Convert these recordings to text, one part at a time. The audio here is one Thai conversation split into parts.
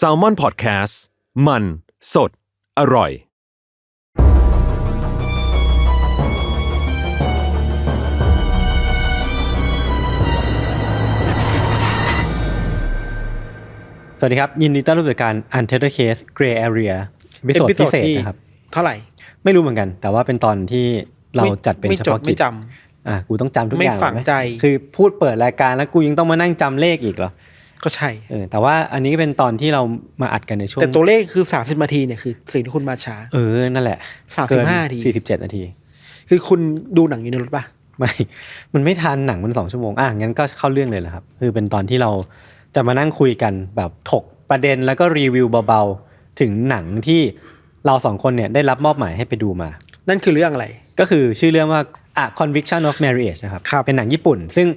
s a l ม o n PODCAST มัน สด อร่อย สวัสดีครับ ยินดีต้อนรับสู่การ Untethered Case Gray Area พิโซด Episode พิเศษที่นะครับ เท่าไหร่ ไม่รู้เหมือนกัน แต่ว่าเป็นตอนที่เราไม่จัดเป็นไม่เฉจดพาะกิไม่จจอะกูต้องจำทุกไม่อย่างฝังเลยไหมใจ คือพูดเปิดรายการแล้วกูยังต้องมานั่งจำเลขอีกเหรอ ก็ใช่ เออแต่ว่าอันนี้เป็นตอนที่เรามาอัดกันในช่วงแต่ตัวเลขคือสามสิบนาทีเนี่ยคือสิ่งที่คุณมาช้า เออ นั่นแหละ35เกินาทีสี่สิบเจ็ดนาที คือคุณดูหนังอยู่ในรถป่ะไม่ มันไม่ทันหนังมันสองชั่วโมง อะ งั้นก็เข้าเรื่องเลยแหละครับ คือเป็นตอนที่เราจะมานั่งคุยกันแบบถกประเด็นแล้วก็รีวิวเบาๆ ถึงหนังที่เราสองคนเนี่ยได้รับมอบหมายให้ไปดูมา นั่นคือเรื่องอะไร ก็คือชื่อเรื่องว่า A Conviction of Marriage นะครับครับเป็นหนังญี่ปุ่น ซึ่ง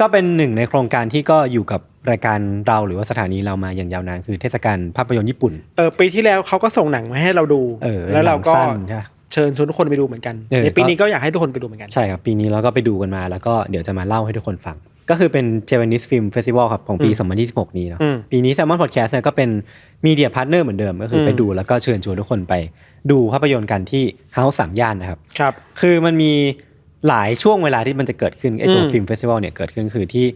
ก็เป็นหนึ่งในโครงการที่ก็อยู่กับรายการเราหรือว่าสถานีเรามาอย่างยาวนานคือเทศกาลภาพยนตร์ญี่ปุ่นเออปีที่แล้วเขาก็ส่งหนังมาให้เราดูเออแล้วเราก็หนังสั้นใช่ปะเชิญชวนทุกคนไปดูเหมือนกันเออในปีก็นี้ก็อยากให้ทุกคนไปดูเหมือนกันใช่ครับปีนี้เราก็ไปดูกันมา แล้วก็เดี๋ยวจะมาเล่าให้ทุกคนฟัง ก็คือเป็น Japanese Film Festival ครับของปี 2026 นี้เนาะอืมปีนี้ Salmon Podcast เนี่ยก็เป็นมีเดียพาร์ทเนอร์เหมือนเดิมก็คืออมไปดูแล้วก็เชิญชวนทุกคนไปดูภาพยนตร์กันที่ House สามย่านนะครับครับ คือมันมี หลายช่วงเวลาที่มันจะเกิดขึ้นไอตัวอืมฟิล์มเฟสติวัลเนี่ยเกิดขึ้นคือที่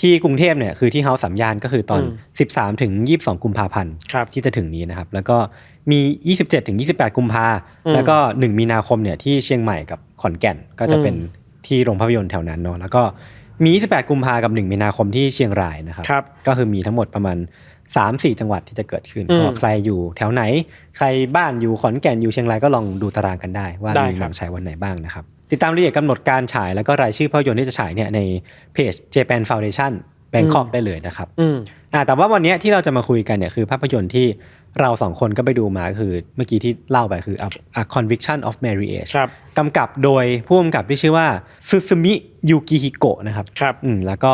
ที่กรุงเทพเนี่ยคือที่เฮาสามย่านก็คือตอนอืม13 ถึง 22 กุมภาพันธ์ครับที่จะถึงนี้นะครับ แล้วก็มี 27 ถึง 28 กุมภาอืมแล้วก็ 1 มีนาคมเนี่ยที่เชียงใหม่กับขอนแก่นก็จะเป็นที่โรงภาพยนตร์แถวนั้นเนาะแล้วก็มี 28 กุมภากับ 1 มีนาคมที่เชียงรายนะครับครับก็คือมีทั้งหมดประมาณ 3-4 จังหวัดที่จะเกิดขึ้นอืมก็ใครอยู่แถวไหน ใครบ้านอยู่ขอนแก่นอยู่เชียงรายก็ลองดูตารางกันได้ว่าได้มีครับหนังฉายวันไหนบ้างนะครับ ติดตามรายละเอียดกำหนดการฉาย แล้วก็รายชื่อภาพยนตร์ที่จะฉายเนี่ยในเพจ Japan Foundation Bangkok ได้เลยนะครับอืมอ่าแต่ว่าวันเนี้ยที่เราจะมาคุยกันเนี่ยคือภาพยนตร์ที่เราสองคนก็ไปดูมาก็คือเมื่อกี้ที่เล่าไปคือ A, A Conviction of Marriage ครับกำกับโดยผู้กำกับที่ชื่อว่าซึซึมิยูกิฮิโกะนะครับครับอืมแล้วก็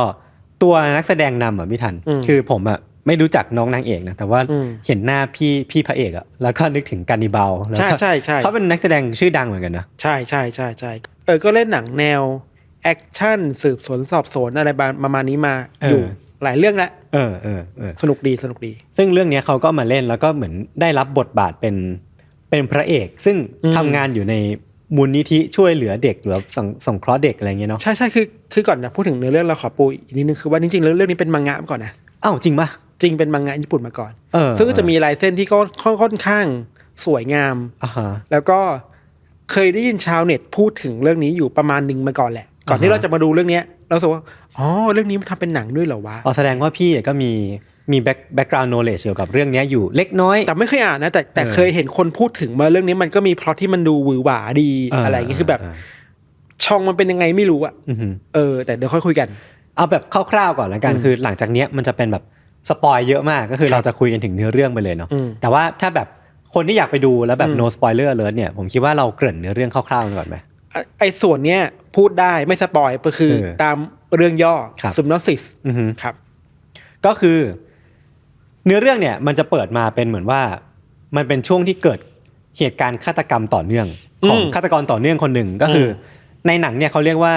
ตัวนักแสดงนำอะพี่ทันอืมคือผมอะ ไม่รู้จักน้องนางเอกนะแต่ว่าอืมเห็นหน้าพี่พี่พระเอกอะแล้วก็นึกถึงการนิบาลแล้วใช่ก็ใช่ใช่เขาเป็นนักแสดงชื่อดังเหมือนกันนะใช่ใช่ใช่ใช่เออก็เล่นหนังแนวแอคชั่นสืบสวนสอบสวนอะไรประมาณนี้มาอยู่หลายเรื่องแล้วเออเออเออสนุกดีสนุกดี ซึ่งเรื่องเนี้ยเขาก็มาเล่นแล้วก็เหมือนได้รับบทบาทเป็นเป็นพระเอก ซึ่งอืมทำงานอยู่ในมูลนิธิช่วยเหลือเด็กหรือสงสงเคราะห์เด็กอะไรเงี้ยเนาะใช่ใช่คือคือก่อนจะพูดถึงเนื้อเรื่องเราขอปูอีกนิดนึงคือว่าจริงๆเรื่องเรื่องนี้เป็นมังงะมาก่อนนะอ้าวจริงปะ จริงเป็นมังงะญี่ปุ่นมาก่อนเออซึ่งก็จะมีลายเส้นที่ก็ค่อนค่อนข้างสวยงามอ่าฮะแล้วก็เคยได้ยินชาวเน็ตพูดถึงเรื่องนี้อยู่ประมาณหนึ่งมาก่อนแหละ ก่อนที่อ่าฮะเราจะมาดูเรื่องเนี้ยเรารู้สึกว่าอ๋อเรื่องนี้มันทำเป็นหนังด้วยเหรอวะอ๋อแสดงว่าพี่ก็มีมีแบ็คแบ็กกราวน์โนเลจเกี่ยวกับเรื่องเนี้ยอยู่เล็กน้อย แต่ไม่เคยอ่านนะแต่แต่เออเคยเห็นคนพูดถึงมาเรื่องนี้มันก็มีพล็อตที่มันดูหวือหวาดีอะไรอย่างเงี้ยคือแบบเช่องมันเป็นยังไงไม่รู้อะอือหือเออ แต่เดี๋ยวค่อยคุยกัน เอาแบบคร่าวๆก่อนแล้วกันอืมคือ หลังจากเนี้ยมันจะเป็นแบบ สปอยเยอะมากก็คือครับเราจะคุยกันถึงเนื้อเรื่องไปเลยเนาะอืมแต่ว่าถ้าแบบคนที่อยากไปดูแล้วแบบอืม no spoiler alert เนี่ยผมคิดว่าเราเกริ่นเนื้อเรื่องคร่าวๆกันก่อนไหมอะไอ้ส่วนเนี้ยพูดได้ไม่สปอยก็คือเออตามเรื่องย่อครับซุมนอสิสอือหือครับ ก็คือ เนื้อเรื่องเนี่ยมันจะเปิดมาเป็นเหมือนว่า มันเป็นช่วงที่เกิดเหตุการณ์ฆาตกรรมต่อเนื่องของอืมฆาตกรต่อเนื่องคนหนึ่งก็คืออในหนังเนี่ยเขาเรียกว่า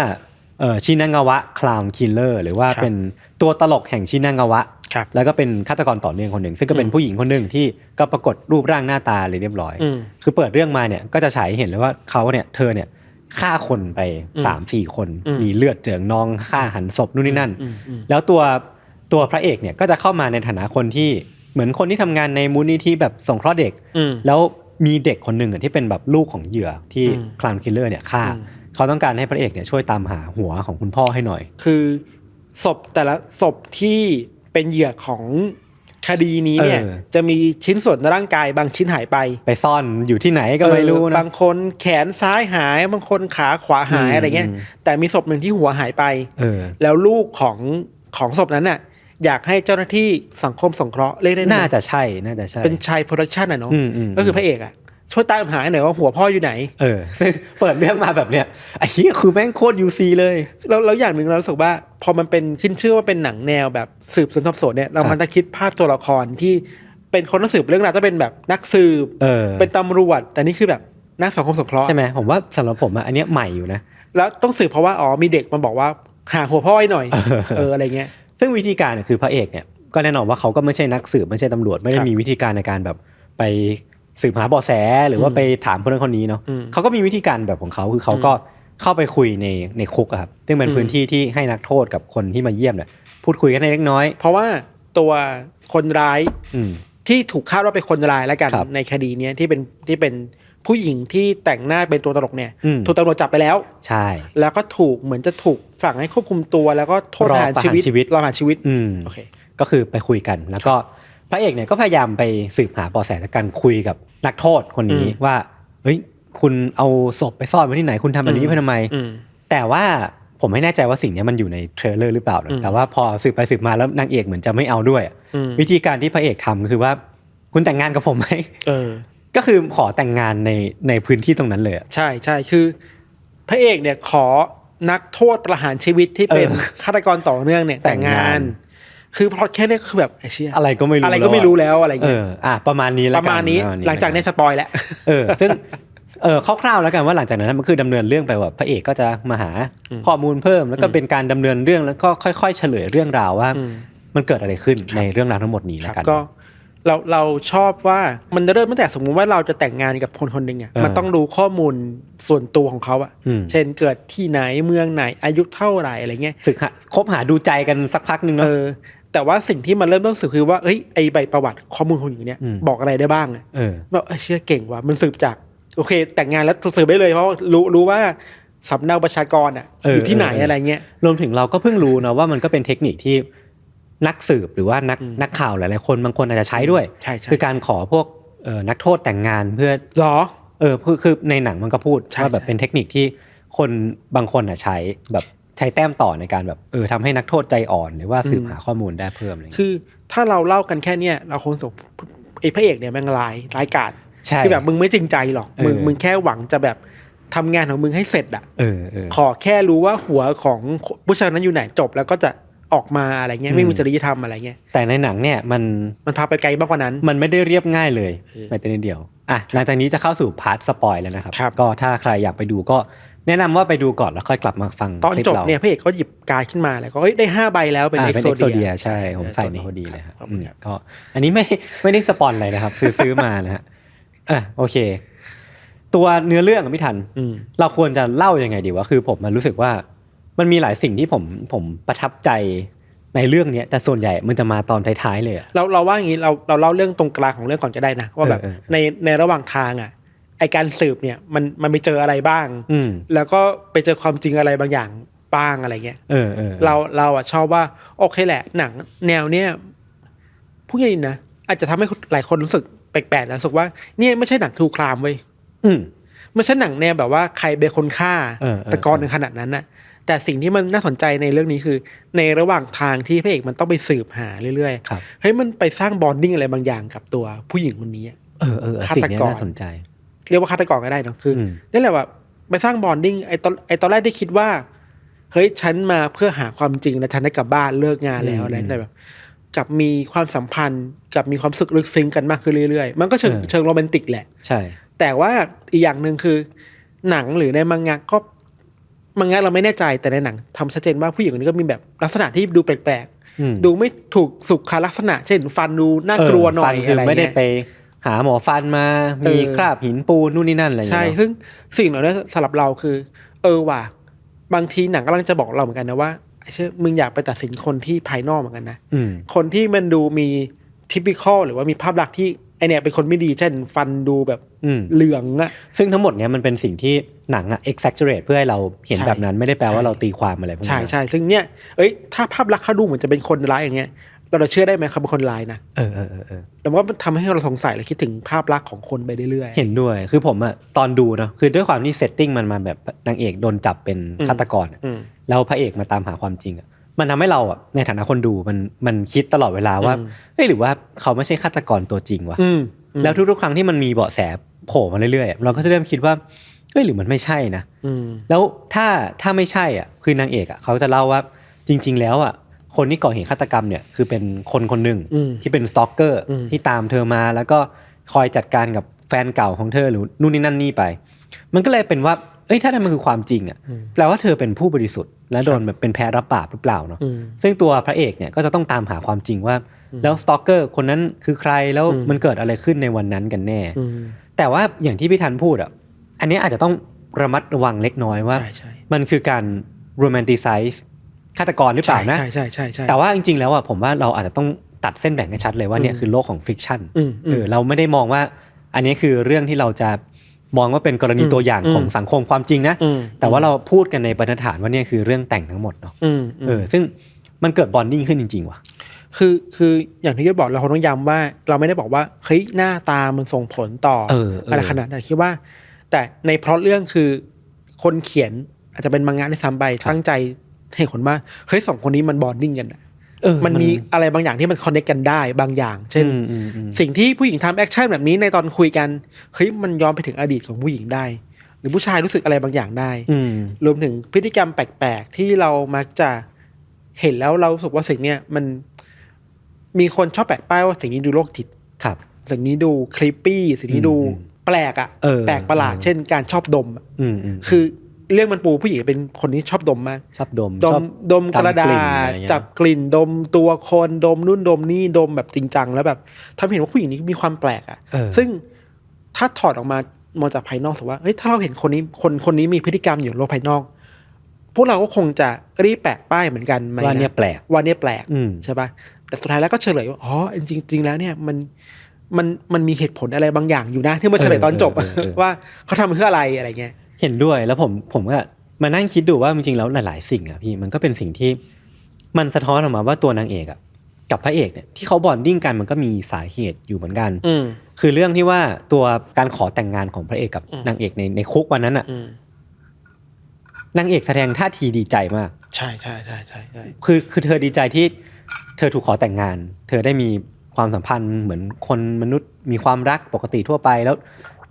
เออชินางาวะคลาวน์คิลเลอร์หรือว่าครับเป็นตัวตลกแห่งชินางาวะครับ แล้วก็เป็นฆาตกรต่อเนื่องคนหนึ่งซึ่งก็เป็นอืมผู้หญิงคนหนึ่งที่ก็ปรากฏรูปร่างหน้าตาเลยเรียบร้อยอืมคือเปิดเรื่องมาเนี่ยก็จะฉายให้เห็นเลยว่าเขาเนี่ยเธอเนี่ยฆ่าคนไปอืมสามสี่คนอืมมีเลือดเจิ่งนองฆ่าหันศพนู่นนี่นั่นอืมอืมแล้วตัวตัวพระเอกเนี่ยก็จะเข้ามาในฐานะคนที่เหมือนคนที่ทำงานในมูลนิธิแบบสงเคราะห์เด็กอืมแล้วมีเด็กคนหนึ่งอะที่เป็นแบบลูกของเหยื่อที่อืมคลามคิลเลอร์เนี่ยฆ่าอืมเขาต้องการให้พระเอกเนี่ยช่วยตามหาหัวของคุณพ่อให้หน่อย คือศพแต่ละศพที่ เป็นเหยื่อของคดีนี้เนี่ยเออจะมีชิ้นส่วนในร่างกายบางชิ้นหายไป ไปซ่อนอยู่ที่ไหนก็ไม่รู้เออนะบางคนแขนซ้ายหาย บางคนขาขวาหายอืมอะไรเงี้ยอืมแต่มีศพหนึ่งที่หัวหายไปเออแล้วลูกของของศพนั้นน่ะ อยากให้เจ้าหน้าที่สังคมสงเคราะห์เรียกได้ไหมน่าจะใช่น่าจะใช่เป็นชายโปรดักชันอะเนาะอืมอืมก็คือพระเอกอะ ช่วยตามหาหน่อยว่าหัวพ่ออยู่ไหน เออซึ่งเปิดเรื่องมาแบบเนี้ยไอ้เหี้ยคือแม่งโคตรยูซีเลยแล้วแล้วอย่างหนึ่งเรารู้สึกว่า พอมันเป็นขึ้นชื่อว่าเป็นหนังแนวแบบสืบสวนสอบสวนเนี่ยเราครับมันจะคิดภาพตัวละครที่เป็นคนนักสืบเรื่องราวจะเป็นแบบนักสืบเออเป็นตำรวจแต่นี่คือแบบนักสังคมสงเคราะห์ใช่ไหมผมว่าสำหรับผมอะอันเนี้ยใหม่อยู่นะแล้วต้องสืบเพราะว่าอ๋อมีเด็กมาบอกว่าหาหัวพ่อให้หน่อยเออเอออะไรเงี้ย ซึ่งวิธีการเนี่ยคือพระเอกเนี่ยก็แน่นอนว่าเขาก็ไม่ใช่นักสืบไม่ใช่ตำรวจไม่ได้ครับมีวิธีการในการแบบไป สืบหาเบาะแสหรือว่าอืมไปถามคนนั้นคนนี้เนาะอืมเขาก็มีวิธีการแบบของเขาคือเขาก็เข้าไปคุยในในคุกอะครับซึ่งเป็นอืมพื้นที่ที่ให้นักโทษกับคนที่มาเยี่ยมเนี่ยพูดคุยกันในเล็กน้อย เพราะว่าตัวคนร้ายอืมที่ถูกคาดว่าเป็นคนร้ายแล้วกันครับในคดีเนี้ยที่เป็นที่เป็นผู้หญิงที่แต่งหน้าเป็นตัวตลกเนี่ยอืมถูกตำรวจจับไปแล้ว ใช่ แล้วก็ถูกเหมือนจะถูกสั่งให้ควบคุมตัว แล้วก็โทษรอประหารประชีหารวิตชีวิตรอประหารชีวิต อืมโอเค ก็คือไปคุยกันแล้วก็ พระเอกเนี่ยก็พยายามไปสืบหาเบาะแสจากการคุยกับนักโทษคนนี้อืมว่า เฮ้ย คุณเอาศพไปซ่อนไว้ที่ไหน คุณทำแบบนี้ไปทำไมอืมแต่ว่าผมไม่แน่ใจว่าสิ่งเนี้ยมันอยู่ในเทรลเลอร์หรือเปล่านะอืมแต่ว่าพอสืบไปสืบมาแล้วนางเอกเหมือนจะไม่เอาด้วยอะอืมวิธีการที่พระเอกทำก็คือว่า คุณแต่งงานกับผมไหมเออก็คือขอแต่งงานในในพื้นที่ตรงนั้นเลยอะใช่ใช่คือ พระเอกเนี่ยขอนักโทษประหารชีวิตที่เป็นเออฆาตกรต่อเนื่องเนี่ยแต่แต่งงงางานน คือพล็อตแค่เนี้คือแบบไอ้เชี่ยอะไรก็ไม่รู้อะไรก็ไม่รู้แล้วอะไรเอเงี้ยออะประมาณนี้ปแล้วระกันมาณนี้ประมณหลังจากในแล้วสปอยแล้วเออ ซึ่งเออคร่าวๆแล้วกันว่าหลังจากนั้นมันคือดำเนินเรื่องไปว่าพระเอกก็จะมาหาข้อมูลเพิ่ม แล้วก็เป็นการดำเนินเรื่องแล้วก็ค่อย ๆ เฉลยเรื่องราวว่าอืมมันเกิดอะไรขึ้นในเรื่องราวทั้งหมดนี้คแล้วรับกันก็เราเราชอบว่ามันจะเริ่มตั้งแต่สมมุติว่าเราจะแต่งงานกับคนคนหนึ่งอะเออมันต้องรู้ข้อมูลส่วนตัวของเขาอะอืมเช่นเกิดที่ไหนเมืองไหนอายุเท่าไหร่อะไรเงี้ยศึกหาคบหาดูใจกันสักพักหนึ่งเอเนาะอ แต่ว่าสิ่งที่มันเริ่มต้องสืบคือว่าเอ้ยไอใบประวัติข้อมูลคนอย่างเนี้ยอืม บอกอะไรได้บ้างอะเออ แบบเอ้ยเชื่อเก่งว่ะมันสืบจาก โอเค แต่งงานแล้วสืบได้เลยเพราะรู้รู้ว่าสำเนาประชากรอะเออออยู่ที่ไหนเออเอออ อะไรเงี้ย รวมถึงเราก็เพิ่งรู้นะว่ามันก็เป็นเทคนิคที่นักสืบหรือว่านักอืม นักข่าวหลายๆคนบางคนอาจจะใช้ด้วย ใช่ใช่คือการขอพวกเอ่อนักโทษแต่งงานเพื่อ หรอ เออคือคือในหนังมันก็พูดใช่ว่าแบบใช่ เป็นเทคนิคที่คนบางคนอะใช้แบบ ใช้แต้มต่อในการแบบเออทำให้นักโทษใจอ่อน หรือว่าสืบหาข้อมูลได้เพิ่มอะไรอย่างเงี้ยคือ ถ้าเราเล่ากันแค่เนี้ยเราคงสงไอ้พระเอกเนี่ยแมันร้ายร้ายกาจใช่คือแบบมึงไม่จริงใจหรอกมึงเออมึงแค่หวังจะแบบทำงานของมึงให้เสร็จอะเออเออขอแค่รู้ว่าหัวของผู้ชายนั้นอยู่ไหนจบแล้วก็จะออกมาอะไรเงี้ยไม่มีอืมจริยธรรมอะไรเงี้ยแต่ในหนังเนี่ยมันมันพาไปไกลมากกว่านั้น มันไม่ได้เรียบง่ายเลยเออแม้แต่นิดเดียวอะหลังจากนี้จะเข้าสู่พาร์ทสปอยแล้วนะครับครับก็ถ้าใครอยากไปดูก็ แนะนำว่าไปดูก่อนแล้วค่อยกลับมาฟังตอนคลิปจบเราเนี่ยพระเอกก็หยิบการ์ดขึ้นมาแล้วก็เอ้ยได้ห้าใบแล้วเป็นอ่าเอ็กเป็นโซเอ็กโซเดีเดียยใช่ผมใส่มาพอดีเลยครับขอบอืคุณมครับก็อันนี้ไม่ไม่ได้สปอนอะไรนะครับ คือซื้อมานะฮะอะโอเค ตัวเนื้อเรื่องอะพี่ทันอืมเราควรจะเล่ายังไงดีวะคือผมมันรู้สึกว่ามันมีหลายสิ่งที่ผมผมประทับใจในเรื่องเนี้ยแต่ส่วนใหญ่มันจะมาตอนท้ายๆเลยอะเราเราว่าอย่างนี้เราเราเล่าเรื่องตรงกลางของเรื่องก่อนก็ได้นะว่าแบบเออเออในในระหว่างทางอะ ไอการสืบเนี่ยมันมันไปเจออะไรบ้าง อืมแล้วก็ไปเจอความจริงอะไรบางอย่างบ้างอะไรเงี้ยเออเออเราเราอะชอบว่า โอเคแหละ หนัง แนวเนี้ยพูดง่ายๆนะอาจจะทำให้หลายคนรู้สึกแปลกๆแล้วรู้สึกว่าเนี่ยไม่ใช่หนังทูครามเว้ยอืมไม่ใช่หนังแนวแบบว่าใครเป็นคนฆ่าเออเออตะกอนในขนาดนั้นน่ะ แต่สิ่งที่มันน่าสนใจในเรื่องนี้คือ ในระหว่างทางที่พระเอกมันต้องไปสืบหาเรื่อยครับๆเฮ้ยมันไปสร้างบอนดิ้งอะไรบางอย่างกับตัวผู้หญิงคนนี้อะเออเออเออฆาตกรสิ่งเนี้ยน่าสนใจ เรียกว่าฆาตกรก็ได้เนอะคืออมนั่นแหละว่าไปสร้างบอนดิ้งไอตอนไอตอนแรกได้คิดว่า เฮ้ยฉันมาเพื่อหาความจริงแล้วฉันได้กลับบ้านเลิกงานแล้วอะไรแต่แบบกลับมีความสัมพันธ์กับมีความสึกลึกซึ้งกันมากขึ้นเรื่อยๆ มันก็เชิงเออเชิงโรแมนติกแหละ ใช่ แต่ว่าอีกอย่างหนึ่งคือ หนังหรือในมังงะก็มังงะเราไม่แน่ใจแต่ในหนังทำชัดเจนว่าผู้หญิงคนนี้ก็มีแบบลักษณะที่ดูแปลกอืมๆดูไม่ถูกสุขลักษณะ เช่น ฟันดูน่ากลัวหน่ฟัอยคืออะไรไม่ได้เงี้ยไป หาหมอฟันมาเออมีคราบหินปูนนู่นนี่นั่นอะไรอย่างใช่เงี้ยเนอะซึ่งสิ่งเหล่านี้สำหรับเราคือ เออว่ะบางทีหนังกำลังจะบอกเราเหมือนกันนะว่าไอ้เชื่อมึงอยากไปตัดสินคนที่ภายนอกเหมือนกันนะอืมคนที่มันดูมีทิปิคอลหรือว่ามีภาพลักษณ์ที่ไอเนี่ยเป็นคนไม่ดีเช่นฟันดูแบบอืมเหลืองอะซึ่งทั้งหมดเนี้ยมันเป็นสิ่งที่หนังอะ exaggerate เพื่อให้เราเห็นใช่แบบนั้นไม่ได้แปลว่าใช่เราตีความอะไรพวกนี้ใช่ใช่ซึ่งเนี่ยเอ้ยถ้าภาพลักษณ์เขาดูเหมือนจะเป็นคนร้ายอย่างเงี้ย เราจะเชื่อได้ไหมเขาเป็นคนร้ายนะเออเออเออเออแต่ว่ามันทำให้เราสงสัยและคิดถึงภาพลักษณ์ของคนไปเรื่อยๆ เห็นด้วย คือผมอะตอนดูเนาะ คือด้วยความที่เซตติ้งมันมาแบบนางเอกโดนจับเป็นอืมฆาตกรอะอืม แล้วพระเอกมาตามหาความจริงอะมันทำให้เราอะในฐานะคนดูมันมันคิดตลอดเวลาว่า อืม เฮ้ยหรือว่าเขาไม่ใช่ฆาตกรตัวจริงวะ อืมอืมแล้วทุกๆครั้งที่มันมีเบาะแสโผล่มาเรื่อยๆเราก็จะเริ่มคิดว่า เฮ้ยหรือมันไม่ใช่นะ อืม แล้วถ้าถ้าไม่ใช่อะคือนางเอกอะเขาจะเล่าว่าจริง ๆ แล้วอะ คนที่ก่อเหตุฆาตกรรมเนี่ยคือเป็นคนคนหนึ่งอืมที่เป็นสตอกเกอร์อืมที่ตามเธอมา แล้วก็คอยจัดการกับแฟนเก่าของเธอหรือนู่นนี่นั่นนี่ไป มันก็เลยเป็นว่าเอ้ยถ้านั่นมันคือความจริงอะแปลว่าเธอเป็นผู้บริสุทธิ์และโดนแบบเป็นแพ้รับบาปหรือเปล่าเนาะอืมซึ่งตัวพระเอกเนี่ยก็จะต้องตามหาความจริงว่า แล้วสตอกเกอร์คนนั้นคือใครแล้วอืมมันเกิดอะไรขึ้นในวันนั้นกันแน่อืมแต่ว่าอย่างที่พี่ทันพูดอะอันนี้อาจจะต้องระมัดระวังเล็กน้อยว่าใช่ใช่มันคือการโรแมนติไซส์ ฆาตกรหรือเปล่านะใช่ใช่ใช่ใช่แต่ว่าจริงๆแล้วอะผมว่าเราอาจจะต้องตัดเส้นแบ่งให้ชัดเลยว่าเนี่ยอืมคือโลกของฟิกชันอืมอืมเออเราไม่ได้มองว่า อันนี้คือเรื่องที่เราจะมองว่าเป็นกรณีอืมตัวอย่างอืมของสังคมความจริงนะอืมแต่ว่าเราพูดกันในบรรทัดฐานว่าเนี่ยคือเรื่องแต่งทั้งหมดเนาะอืมเออ ซึ่งมันเกิดบอนดิ้งขึ้นจริง ๆ ว่ะ คือคืออย่างที่ยศบอกเราคงต้องย้ำว่า เราไม่ได้บอกว่าเฮ้ยหน้าตามันส่งผลต่อเออเออออะไรขนาดนั้นคิดว่า แต่ในเพราะเรื่องคือคนเขียนอาจจะเป็นมังงะในซ้ำไปตั้งใจ ให้คนว่าเฮ้ยสองคนนี้มันบอนดิ้งกันอะเออมันมีอะไรบางอย่างที่มันคอนเนคกันได้บางอย่าง เช่นอืมอืมอืมสิ่งที่ผู้หญิงทำแอคชั่นแบบนี้ในตอนคุยกันเฮ้ยมันย้อนไปถึงอดีตของผู้หญิงได้ หรือผู้ชายรู้สึกอะไรบางอย่างได้อืมรวมถึงพฤติกรรมแปลกๆ ที่เรามักจะเห็นแล้วเรารู้สึกว่าสิ่งเนี้ยมันมีคนชอบแปะป้ายว่าสิ่งนี้ดูโรคจิตครับ สิ่งนี้ดูคลิปปี้สิ่งนี้ดูอืมแปลกอะเออแปลกประหลาดเออเช่น การชอบดมอะอืมอืมคือ เรื่องมันปูผู้หญิงเป็นคนที่ชอบดมมากชอบดมดชอมบ ดมกระดาจำกลิ่นษอะไรเงี้ย จับกลิ่นดมตัวคนดมนู่นดมนี่ดมแบบจริงจังแล้วแบบทำให้เห็นว่าผู้หญิงนี้มีความแปลกอะเออซึ่งถ้าถอดออกมามองจากภายนอกสมมติว่าเฮ้ยถ้าเราเห็นคนนี้คนคนนี้มีพฤติกรรมอยู่ในโลกภายนอก พวกเราก็คงจะรีบแปะป้ายเหมือนกันไหมว่าเนี่ยแปลก ว่าเนี่ยแปลก อืม ใช่ปะแต่สุดท้ายแล้วก็เฉลยว่า อ๋อจริง ๆ แล้วเนี่ยมันมันมันมีเหตุผลอะไรบางอย่างอยู่นะ ที่มาเฉลยตอนจบ เออเออเออ ว่าเขาทำเพื่ออะไรอะไรเงี้ย เห็นด้วยแล้วผมผมก็มานั่งคิดดูว่าจริงๆแล้วหลาย ๆ สิ่งอะพี่มันก็เป็นสิ่งที่มันสะท้อนออกมาว่าตัวนางเอกอะกับพระเอกเนี่ยที่เขาบอนดิ้งกันมันก็มีสาเหตุอยู่เหมือนกันอืมคือเรื่องที่ว่าตัวการขอแต่งงานของพระเอกกับอืมนางเอกในในคุกวันนั้นอะอืมนางเอกแสดงท่าทีดีใจมาก ใช่ใช่ใช่ใช่ใช่คือคือเธอดีใจที่ เธอถูกขอแต่งงาน เธอได้มีความสัมพันธ์เหมือนคนมนุษย์มีความรักปกติทั่วไปแล้ว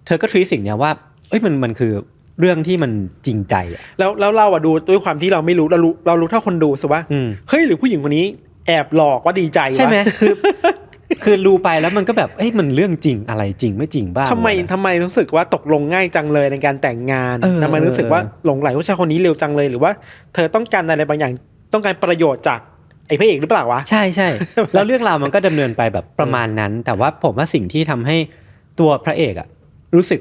เธอก็ทรีสิ่งเนี้ยว่า เอ้ยมันมันคือ เรื่องที่มันจริงใจอะแล้วแล้วเราอะดูด้วยความที่เราไม่รู้เรารู้เรารู้เท่าคนดูสิว่าอืม เฮ้ยหรือผู้หญิงคนนี้แอบหลอกว่าดีใจวะใช่ไหมคือคือรู้ไปแล้วมันก็แบบเอ้ยมันเรื่องจริงอะไรจริงไม่จริงบ้าง ทำไมวะทำไมรู้สึกว่าตกลงง่ายจังเลยในการแต่งงานเออทำไมรู้สึกว่าเออ หลงไหลผู้ชายคนนี้เร็วจังเลยหรือว่า เธอต้องการอะไรบางอย่างต้องการประโยชน์จากไอ้พระเอกหรือเปล่าวะ ใช่ใช่ แล้วเรื่องราวมันก็ดำเนินไปแบบประมาณนั้น แต่ว่าผมว่าสิ่งที่ทำให้ตัวพระเอกอะรู้สึก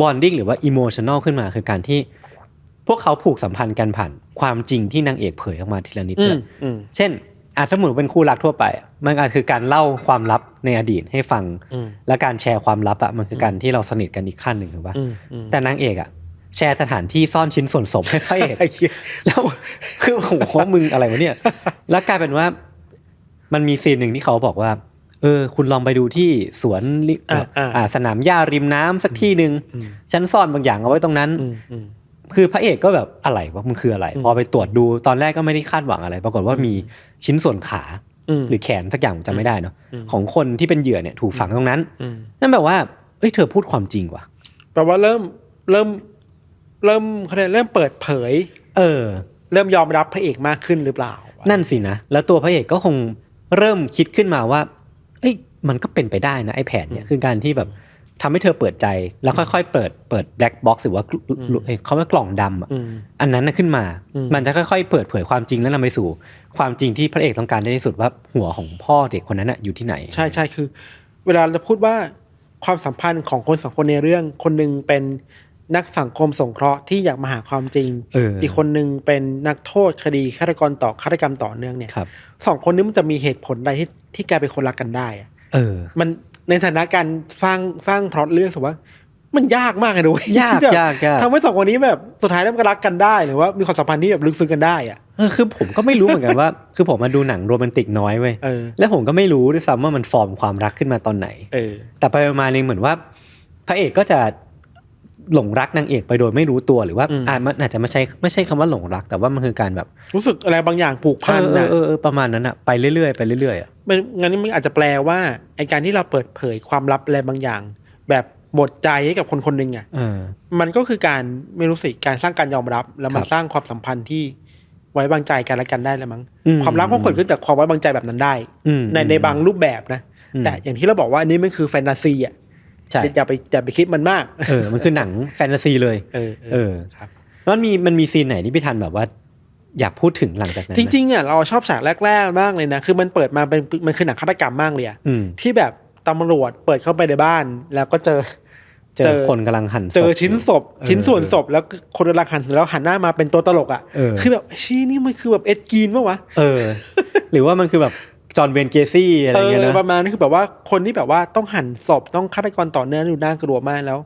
บอนดิ้งหรือว่าอิโมชัน a ลขึ้นมาคือการที่ พวกเขาผูกสัมพันธ์กันผ่านความจริงที่นางเอกเผยออกมาทีละนิดอืเลมยอืมเช่นอาจสมมติเป็นคู่รักทั่วไปอะมันอาจคือการเล่าความลับในอดีตให้ฟังอืมและการแชร์ความลับอะมันคือการที่เราสนิทกันอีกขั้นหนึ่งถูกปะอืมอืมแต่นางเอกอะแชร์สถานที่ซ่อนชิ้นส่วนศพให้พระเอกไอ้เหี้ยแล้วคือโอ้โหมึงอะไรวะเนี่ย แล้วกลายเป็นว่า มันมีซีนหนึ่งที่เขาบอกว่า เออ คุณลองไปดูที่สวนริอ่าอ่าอ่าสนามหญ้าริมน้ำสักที่หนึ่งอืมฉันซ่อนบางอย่างเอาไว้ตรงนั้นอืมอืมคือพระเอกก็แบบอะไรวะมันคืออะไรอืมพอไปตรวจดูตอนแรกก็ไม่ได้คาดหวังอะไร ปรากฏว่ามีชิ้นส่วนขาอืมหรือแขนสักอย่างผมจำไม่ได้เนาะอืมของคนที่เป็นเหยื่อเนี่ยถูกฝังตรงนั้นอืมนั่นแปลว่าเอ้ยเธอพูดความจริงว่ะแปลว่าเริ่มเริ่มเริ่มเขาเรียกเริ่มเปิดเผย เออ เริ่มยอมรับพระเอกมากขึ้นหรือเปล่า นั่นสินะ แล้วตัวพระเอกก็คงเริ่มคิดขึ้นมาว่าเอ้ย มันก็เป็นไปได้นะไอ้แผนเนี่ยคือการที่แบบทำให้เธอเปิดใจแล้วค่อยๆ เปิดเปิดแบล็คบ็อกซ์หรือว่าเอ้ยเขาว่ากล่องดำอะอืมอันนั้นนะขึ้นมาอืมมันจะค่อยๆ เปิดเผยความจริงแล้วนำไปสู่ ความจริงที่พระเอกต้องการได้ที่สุดว่าหัวของพ่อเด็กคนนั้นน่ะอยู่ที่ไหน ใช่ใช่คือ เวลาเราพูดว่าความสัมพันธ์ของคนสองคนในเรื่อง คนหนึ่งเป็นนักสังคมสงเคราะห์ที่อยากมาหาความจริงเอออีกคนหนึ่งเป็นนักโทษคดีฆาตกรต่อฆาตกรรมต่อเนื่องเนี่ยครับสองคนนี้มันจะมีเหตุผลใดที่ที่กลายเป็นคนรักกันได้อะ เออ มันในฐานะการสร้างสร้างพล็อตเรื่องสมมติว่า มันยากมากเลยด้วยยากที่แบบยากยากทำให้สองคนนี้แบบสุดท้ายแล้วมันก็รักกันได้หรือว่ามีความสัมพันธ์ที่แบบลึกซึ้งกันได้อะเออคือผมก็ไม่รู้เหมือนกันว่า คือผมมาดูหนังโรแมนติกน้อยเว้ยเออแล้วผมก็ไม่รู้ด้วยซ้ำว่ามันฟอร์มความรักขึ้นมาตอนไหนเออแต่ไปมาเนี่ยเหมือนว่า พระเอกก็จะ หลงรักนางเอกไปโดยไม่รู้ตัวหรือว่าอืมอ่ามันอาจจะไม่ใช่ไม่ใช่คำว่าหลงรัก แต่ว่ามันคือการแบบ รู้สึกอะไรบางอย่างผูกเอพันอเอนะอเออเออประมาณนั้นอะไปเรื่อยๆไปเรื่อยๆอะมันงั้นนี่มันอาจจะแปลว่าไอการที่เราเปิดเผยความลับอะไรบางอย่าง แบบหมดใจให้กับคนคนหนึ่งอะเออมันก็คือการไม่รู้สิการสร้างการยอมรับ แล้วมันครับสร้างความสัมพันธ์ที่ไว้วางใจกันและกันได้แล้วมั้งอืมความรักก็เกิดขึ้นจากความไว้วางใจแบบนั้นได้อืมในในบางรูปแบบนะอืมแต่อย่างที่เราบอกว่าอันนี้มันคือแฟนตาซีอะใช่ อย่าไปอย่าไปคิดมันมาก เออ มันคือหนังแฟนตาซีเลย เออ เออครับแล้วมันมีมันมีซีนไหนที่พี่ทันแบบว่า อยากพูดถึงหลังจากนั้นจริงๆอะเราชอบฉากแรกๆมากเลยนะ คือมันเปิดมาเป็นมันคือหนังฆาตกรรมมากเลยอะอืมที่แบบตำรวจเปิดเข้าไปในบ้าน แล้วก็เจอ เจอคนกำลังหั่นศพเจอชิ้นศพเออชิ้นส่วนศพแล้วคนกำลังหันแล้วหันหน้ามาเป็นตัวตลกอะเออคือแบบชี้นี่มันคือแบบเอ็ดกรีนปะวะเออ หรือว่ามันคือแบบ จอห์นเวนเกซี่อะไรเอเงี้ยอนะประมาณนี้คือแบบว่าคนที่แบบว่าต้องหั่นศพต้องฆาตกรต่อเนื่องดูน่ากลัวมากแล้ว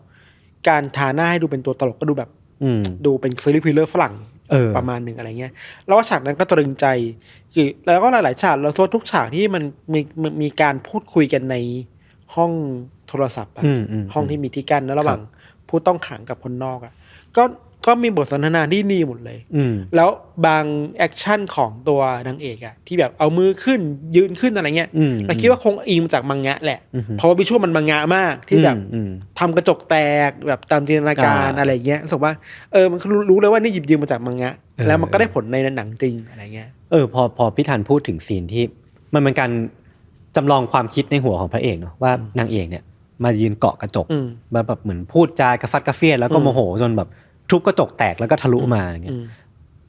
การทาหน้าให้ดูเป็นตัวตลกก็ดูแบบ อืมดูเป็นซีรีส์พิลเลอร์ฝรั่งเออประมาณหนึ่งอะไรเงี้ยแล้วว่าฉากนั้นก็ตรึงใจคือแล้วก็หลาย ๆ ฉากเราโซทุกฉากที่มันมีมีมีการพูดคุยกันในห้องโทรศัพท์อะอืมอืมห้องที่มีที่กั้นแล้วระหว่างผู้ต้องขังกับคนนอกอะก็ ก็มีบทสนทนาที่ดีหมดเลย อืม แล้วบางแอคชั่นของตัวนางเอกอะที่แบบเอามือขึ้นยืนขึ้นอะไรเงี้ยอืมเราคิดว่าคงอิงมาจากมังงะแหละ อือฮึ เพราะว่าวิชวลมันมังงะมากที่แบบอืม ทำกระจกแตกแบบตามจินตนาการอ่าอะไรเงี้ยรู้สึกว่าเออมันรู้รู้เลยว่านี่หยิบยืมมาจากมังงะ เออ แล้วมันก็ได้ผลในหนังจริงอะไรเงี้ย เออพอพอพี่ธันพูดถึงซีนที่ มันเป็นการจำลองความคิดในหัวของพระเอกเนาะว่านางเอกเนี่ย มายืนเกาะกระจกอืมมาแบบเหมือนพูดจากระฟัดกระเฟียดแล้วก็อืม โมโหจนแบบ ทุบกระจกแตกแล้วก็ทะลุมาอย่างเงี้อืยม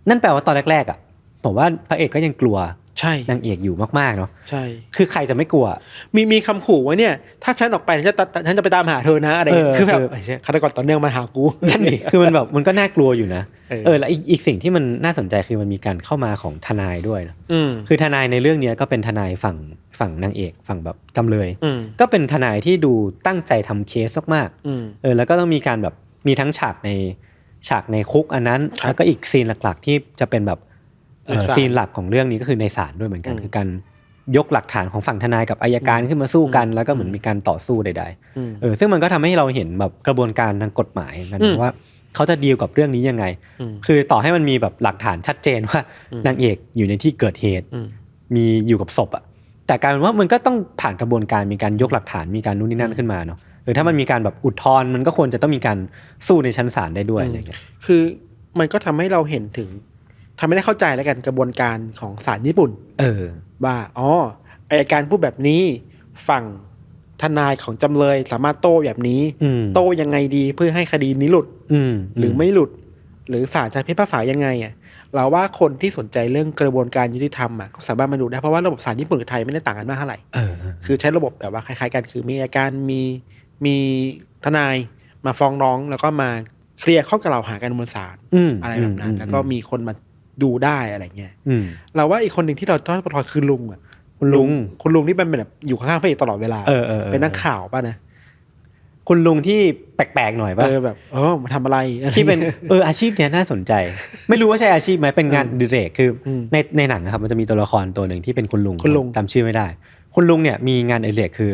นั่นแปลว่าตอนแรกๆอะผมว่าพระเอกก็ยังกลัวใช่นางเอกอยู่มากๆเนาะใช่ คือใครจะไม่กลัว มีมีคำขู่ไว้เนี่ย ถ้าฉันออกไปฉันจะฉันจะไปตามหาเธอนะอะไรเงี้ยเออคือแบบคือไอ้เชี่ยฆาตกรต่อเนื่องมาหากูนั่นดิคือมันแบบมันก็น่ากลัวอยู่นะเออเออแล้วอีกอีกสิ่งที่มันน่าสนใจคือมันมีการเข้ามาของทนายด้วยนะอืมคือทนายในเรื่องเนี้ยก็เป็นทนายฝั่งฝั่งนางเอกฝั่งแบบจำเลยอืมก็เป็นทนายที่ดูตั้งใจทำเคสมากอืมๆเออแล้วก็ต้องมีการแบบมีทั้งฉากใน ฉากในคุกอันนั้นครับแล้วก็อีกซีนหลักๆ ที่จะเป็นแบบเอ่อในศาลซีนหลักของเรื่องนี้ก็คือในศาลด้วยเหมือนกันอืมคือการยกหลักฐานของฝั่งทนายกับอายการขึ้นมาสู้กัน แล้วก็เหมือนมีการต่อสู้ใดอืมๆเออซึ่งมันก็ทำให้เราเห็นแบบกระบวนการทางกฎหมายกันอืมว่าเขาจะดีลกับเรื่องนี้ยังไงอืมคือต่อให้มันมีแบบหลักฐานชัดเจนว่าอืมนางเอกอยู่ในที่เกิดเหตุอืมมีอยู่กับศพอะแต่กลายเป็นว่ามันก็ต้องผ่านกระบวนการมีการยกหลักฐานมีการนู่นนี่นั่นขึ้นมาเนาะ หรือถ้ามันมีการแบบอุทธรณ์มันก็ควรจะต้องมีการสู้ในชั้นศาลได้ด้วยอะไรเงี้ยคือมันก็ทำให้เราเห็นถึงทำให้ได้เข้าใจแล้วกันกระบวนการของศาลญี่ปุ่น เออ ว่าอ๋ออายการพูดแบบนี้ฝั่งทนายของจำเลยสามารถโต้แบบนี้อืมโต้ยังไงดีเพื่อให้คดีนี้หลุดอืมหรือไม่หลุด หรือศาลจะพิพากษายังไงอะเราว่าคนที่สนใจเรื่องกระบวนการยุติธรรมอะก็สามารถมาดูได้เพราะว่าระบบศาลญี่ปุ่นกับไทยไม่ได้ต่างกันมากเท่าไหร่เออเออคือใช้ระบบแบบว่าคล้ายๆกันคือมีอาการมี มีทนายมาฟ้องร้องแล้วก็มาเคลียร์ข้อกล่าวหากันบนศาลอืมอะไรแบบนั้นมแล้วก็มีคนมาดูได้อะไรเงี้ยอืมเราว่าอีกคนหนึ่งที่เราต้องประทอยคือลุงอะคุณลุงคุณลุงที่เป็นแบบอยู่ข้างๆพระเอกตลอดเวลาเออเออออเป็นนักข่าวป่ะนะคุณลุงที่แปลกๆหน่อยป่ะเออแบบเออมาทำอะไรที่เป็นเอออาชีพเนี้ยน่าสนใจ ไม่รู้ว่าใช่อาชีพไหมเป็นงานอดิเรกคืออมในในหนังนะครับมันจะมีตัวละครตัวหนึ่งที่เป็นคุณลุงคุณลุงจำชื่อไม่ได้ คุณลุงเนี่ยมีงานอดิเรกคือ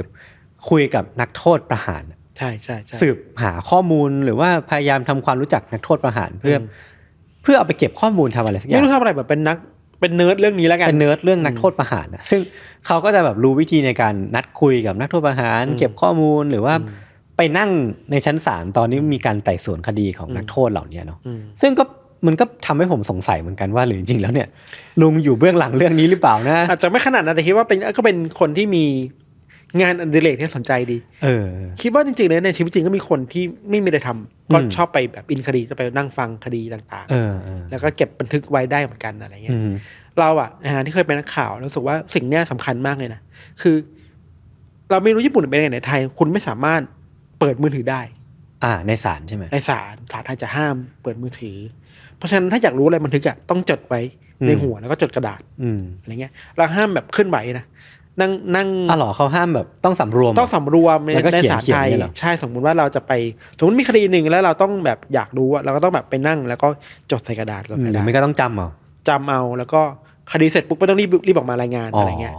คุยกับนักโทษประหาร ใช่ใช่ใช่สืบหาข้อมูลหรือว่าพยายามทำความรู้จักนักโทษประหารเพื่ออมเพื่อเอาไปเก็บข้อมูลทำอะไรสักอไม่ย่างรู้ทำอะไรแบบเป็นนักเป็นเนิร์ดเรื่องนี้แล้วกันเป็นเนิร์ดเรื่องนักโทษประหารนะซึ่งเขาก็จะแบบรู้วิธีในการนัดคุยกับนักโทษประหารอืมเก็บข้อมูลหรือว่าอืมไปนั่งในชั้นศาลตอนนี้มีการไต่สวนคดีของอืมนักโทษเหล่านี้เนาะอืมซึ่งก็มันก็ทำให้ผมสงสัยเหมือนกันว่าหรือจริงๆแล้วเนี่ยลุงอยู่เบื้องหลังเรื่องนี้หรือเปล่านะ อาจจะไม่ขนาดนั้นแต่คิดว่าเป็นก็เป็นคนที่มี งานอดิเรกที่สนใจดี เออ คิดว่าจริงๆแล้วในชีวิตจริงก็มีคนที่ไม่มีอะไรทำก็อืมชอบไปแบบอินคดีจะไปนั่งฟังคดีต่างเออเออๆแล้วก็เก็บบันทึกไว้ได้เหมือนกันอะไรเงี้อืยมเราอะในฐานะที่เคยเป็นนักข่าวรู้สึกว่าสิ่งเนี้ยสำคัญมากเลยนะคือ เราไม่รู้ญี่ปุ่นเป็นยังไงในไทย คุณไม่สามารถเปิดมือถือได้ อ่า ในศาลใช่ไหมในศาลศาลไทยจะห้ามเปิดมือถือ เพราะฉะนั้นถ้าอยากรู้อะไรบันทึกอะต้องจดไว้ในอืมหัวแล้วก็จดกระดาษอืมอะไรเงี้ยเราห้ามแบบเคลื่อนไหวนะ นั่งนั่งอ๋อเหรอเขาห้ามแบบต้องสำรวมต้องสำรวมในแล้วก็ในเขียนศาลเขียนไทยเนี่ยเหรอใช่สมมุติว่าเราจะไป สมมติมีคดีหนึ่งแล้วเราต้องแบบอยากรู้อะเราก็ต้องแบบไปนั่ง แล้วก็จดใส่กระดาษจดอืมใส่หกรืระอดาษไม่ก็ต้องจำเอาจำเอาแล้วก็คดีเสร็จปุ๊บก็ต้องรีบรีบออกมารายงานอะไรเงี้ย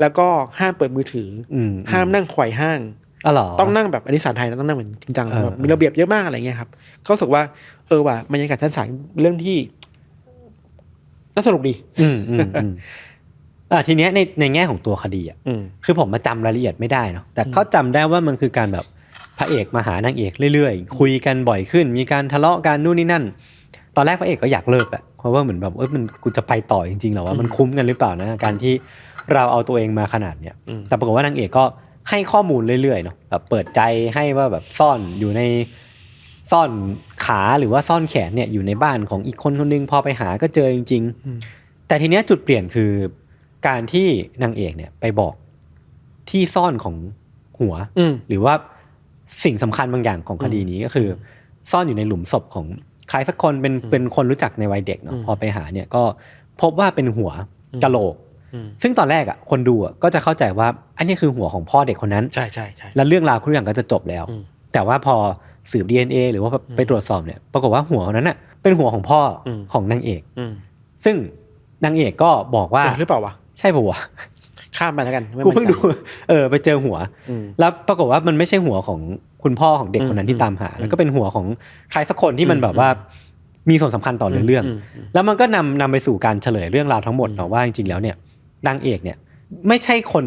แล้วก็ห้ามเปิดมือถือออืมห้ามนั่งไขว่ห้างอ๋อเหรอต้องนั่งแบบอันนี้ศาลไทยนะต้องนั่งเหมือนจริงจังเออแบบมีระเบียบเยอะมากอะไรเงี้ยครับก็รู้สึกว่าเออว่ะบรรยากาศชั้นศาลเป็นเรื่องที่น่าสนุกดี อืมอืมอืมอ่าทีเนี้ยในในแง่ของตัวคดีอะอืมคือผมมาจำรายละเอียดไม่ได้เนาะแต่เขาจำได้ว่ามันคือการแบบพระเอกมาหานางเอกเรื่อยๆ คุยกันบ่อยขึ้น มีการทะเลาะกันนู่นนี่นั่น ตอนแรกพระเอกก็อยากเลิกแหละเพราะว่าเหมือนแบบเออมันกูจะไปต่อจริงๆเหรอว่ามันคุ้มกันหรือเปล่านะการที่เราเอาตัวเองมาขนาดเนี้ยอืม แต่ปรากฏว่านางเอกก็ให้ข้อมูลเรื่อยๆเนาะแบบเปิดใจให้ว่าแบบซ่อนอยู่ในซ่อนขาหรือว่าซ่อนแขนเนี่ยอยู่ในบ้านของอีกคนคนนึงพอไปหาก็เจอจริงอืมๆแต่ทีเนี้ยจุดเปลี่ยนคือ การที่นางเอกเนี่ยไปบอกที่ซ่อนของหัวอืมหรือว่าสิ่งสำคัญบางอย่างของคดีนี้ก็คือ ซ่อนอยู่ในหลุมศพของใครสักคนเป็นเป็นคนรู้จักในวัยเด็กเนาะอืมพอไปหาเนี่ยก็พบว่าเป็นหัวกะโหลกอืมซึ่งตอนแรกอะคนดูอะก็จะเข้าใจว่าอันนี้คือหัวของพ่อเด็กคนนั้นใช่ใช่ใช่แล้วเรื่องราวทุกอย่างก็จะจบแล้วอืมแต่ว่าพอสืบ DNA หรือว่าไปตรวจสอบเนี่ย ปรากฏว่าหัวคนนั้นน่ะเป็นหัวของพ่ออมของนางเอกอืมซึ่งนางเอกก็บอกว่าเจอหรือเปล่าวะ ใช่ปะวะข้ามไปแล้วกันไม่กูเพิ่งมั่นดูใจเออไปเจอหัวอืมแล้วปรากฏว่ามันไม่ใช่หัวของคุณพ่อของเด็กคนนั้นอืมที่ตามหา แล้วก็เป็นหัวของใครสักคนที่มันอืมแบบว่ามีส่วนสำคัญต่อเนื้อเรื่องอืมอืมแล้วมันก็นำนำไปสู่การเฉลยเรื่องราวทั้งหมดเนาะว่าจริงๆแล้วเนี่ยนางเอกเนี่ย ไม่ใช่คน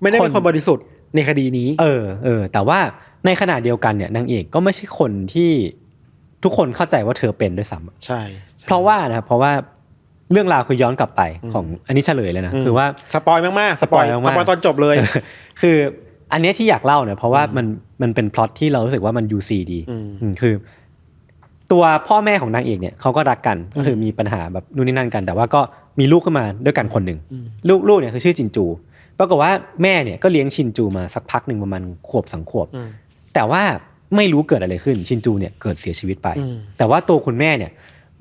ไม่ได้เป็นคคนนบริสุทธิ์ในคดีนี้ เออเออแต่ว่าในขณะเดียวกันเนี่ยนางเอกก็ไม่ใช่คนที่ทุกคนเข้าใจว่าเธอเป็นด้วยซ้ำใช่ใช่เพราะว่านะครับเพราะว่า เรื่องราวคือย้อนกลับไปของอันนี้เฉลยเลยนะอืมคือว่าสปอยมากๆสปอยสปอยมากๆสปอยตอนจบเลย คืออันเนี้ยที่อยากเล่าเนี่ยเพราะว่ามันมันเป็นพล็อตที่เรารู้สึกว่ามันยูซีดีอืมอืมคือ ตัวพ่อแม่ของนางเอกเนี่ยเขาก็รักกันก็คือมีปัญหาแบบนู่นนี่นั่นกัน แต่ว่าก็มีลูกขึ้นมาด้วยกันคนหนึ่งอืมลูกลูกเนี่ยคือชื่อจินจูปรากฏว่าแม่เนี่ยก็เลี้ยงชินจูมาสักพักหนึ่งประมาณขวบสองขวบอืมแต่ว่าไม่รู้เกิดอะไรขึ้นชินจูเนี่ยเกิดเสียชีวิตไปอืมแต่ว่าตัวคุณแม่เนี่ย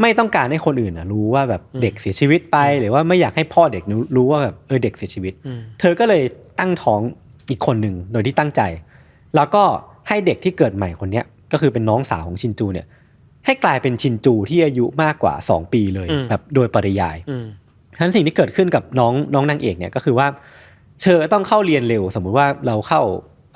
ไม่ต้องการให้คนอื่นนะรู้ว่าแบบอืมเด็กเสียชีวิตไป หรือว่าไม่อยากให้พ่อเด็กรู้รู้ว่าแบบเออเด็กเสียชีวิตอืมเธอก็เลยตั้งท้องอีกคนหนึ่งโดยที่ตั้งใจ แล้วก็ให้เด็กที่เกิดใหม่คนเนี้ยก็คือเป็นน้องสาวของชินจูเนี่ย ให้กลายเป็นชินจูที่อายุมากกว่า 2 ปีเลยอืมแบบโดยปริยายอืมฉะนั้นสิ่งที่เกิดขึ้นกับน้องน้องนางเอกเนี่ยก็คือว่า เธอต้องเข้าเรียนเร็ว สมมุติว่าเราเข้า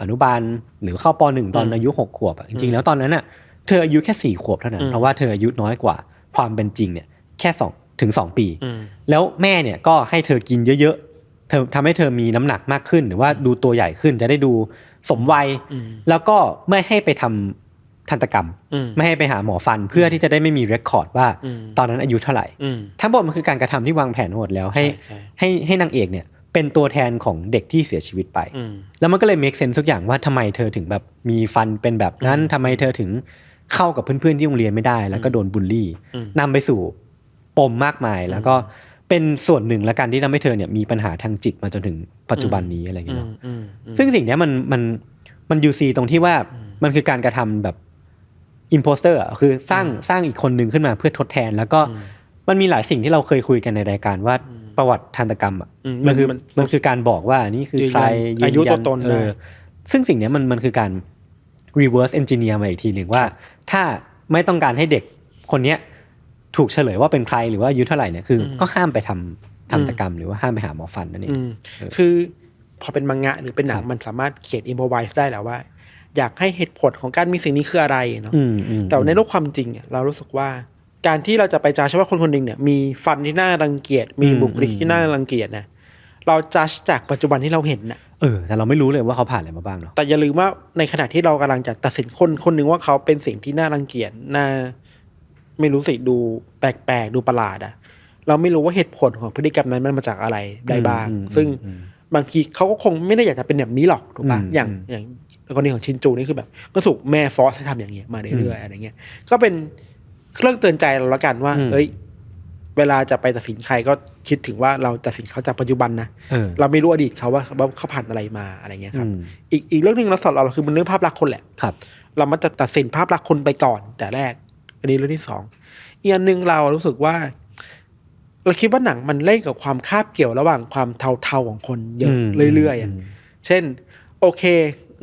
อนุบาลหรือเข้าปหนึ่งตอนอืมอายุหกขวบอะจริงๆแล้วตอนนั้นอะเธออายุแค่สี่ขวบเท่านั้นอืมเพราะว่าเธออายุน้อยกว่า ความเป็นจริงเนี่ยแค่สองถึงสองปีอืมแล้วแม่เนี่ยก็ให้เธอกินเยอะๆเธอทำให้เธอมีน้ำหนักมากขึ้น หรือว่าดูตัวใหญ่ขึ้นจะได้ดูสมวัยอืมแล้วก็ไม่ให้ไปทำทันตกรรมอืมไม่ให้ไปหาหมอฟันเพื่อที่จะได้ไม่มีเรคคอร์ดว่าอืมตอนนั้นอายุเท่าไหร่อืมทั้งหมดมันคือการกระทำที่วางแผนหมดแล้วให้ใช่ให้ให้นางเอกเนี่ยเป็นตัวแทนของเด็กที่เสียชีวิตไปอืมแล้วมันก็เลย make sense ทุกอย่างว่าทำไมเธอถึงแบบมีฟันเป็นแบบนั้นทำไมเธอถึง เข้ากับเพื่อนๆที่โรงเรียนไม่ได้ แล้วก็โดนบูลลี่อืมนำไปสู่ปมมากมายแล้วก็เป็นส่วนหนึ่งและกันที่ทำให้เธอเนี่ยมีปัญหาทางจิตมาจนถึงปัจจุบันนี้อะไรอย่างอืเงี้ยมเนาะอืมอืมซึ่งสิ่งเนี้ยมันมันมันยูซีตรงที่ว่ามันคือการกระทำแบบอิ p โพสเตอร์คือสร้างสร้างอีกคนหนึ่งขึ้นมาเพื่อทดแทน แล้วก็มันมีหลายสิ่งที่เราเคยคุยกันในรายการว่าประวัติทันตกรรมอะอืมมันคือมันมันคือการบอกว่านี่คือใครยืนยันอายุนตัวตนเออได้ซึ่งสิ่งเนี้ยมันมันคือการ reverse engineer มาอีกทีหนึ่งว่า ถ้าไม่ต้องการให้เด็กคนเนี้ยถูกเฉลยว่าเป็นใครหรือว่าอายุเท่าไหร่เนี่ยคืออก็ห้ามไปทำทันตกรรมหรือว่าห้ามไปหาหมอฟันนั่นเองอืมเออคือพอเป็นมังงะหรือเป็นหนัคงรับมันสามารถเขียนอิมพอไวส์ได้แล้วว่า อยากให้เหตุผลของการมีสิ่งนี้คืออะไรเนาะอืมอืมแต่ในโลกความจริงเนี่ยเรารู้สึกว่า การที่เราจะไปจ้าเฉพาะคนคนหนึ่งเนี่ยมีฟันที่น่ารังเกียจมีอืมบุคลิกที่น่ารังเกียจนะ เราจัดจากปัจจุบันที่เราเห็นนะเออแต่เราไม่รู้เลยว่าเขาผ่านอะไรมาบ้างเนาะแต่อย่าลืมว่าในขณะที่เรากำลังจะตัดสินคนคนหนึ่งว่าเขาเป็นสิ่งที่น่ารังเกียจน่าไม่รู้สิดูแปลกๆดูประหลาดอะเราไม่รู้ว่าเหตุผลของพฤติกรรมนั้นมันมาจากอะไรได้บ้างอืมซึ่งอืมบางทีเขาก็คงไม่ได้อยากจะเป็นแบบนี้หรอกถูกปะอืมอย่างอืมอย่างกรณีของชินจูนี่คือแบบ ก็ถูกแม่ฟอร์สให้ทำอย่างเงี้ยมาเรื่อยๆอะไรเงี้ยก็เป็นเครื่องเตือนใจเราละกันว่าอืมเอ้ย เวลาจะไปตัดสินใครก็คิดถึงว่าเราตัดสินเขาจากปัจจุบันนะเออเราไม่รู้อดีตเขาว่าว่าเขาผ่านอะไรมาอะไรเงี้ยครับอืมอีกอีกเรื่องหนึ่งเราสอนเราคือมันเรื่องภาพลักษณ์คนแหละครับ เรามาจะตัดสินภาพลักษณ์คนไปก่อน แต่แรก อันนี้เรื่องที่สองอีกอันหนึ่งเรารู้สึกว่า เราคิดว่าหนังมันเล่นกับความคาบเกี่ยวระหว่างความเทาๆของคนเยอะอืมเรื่อยๆอะอืมเช่น โอเค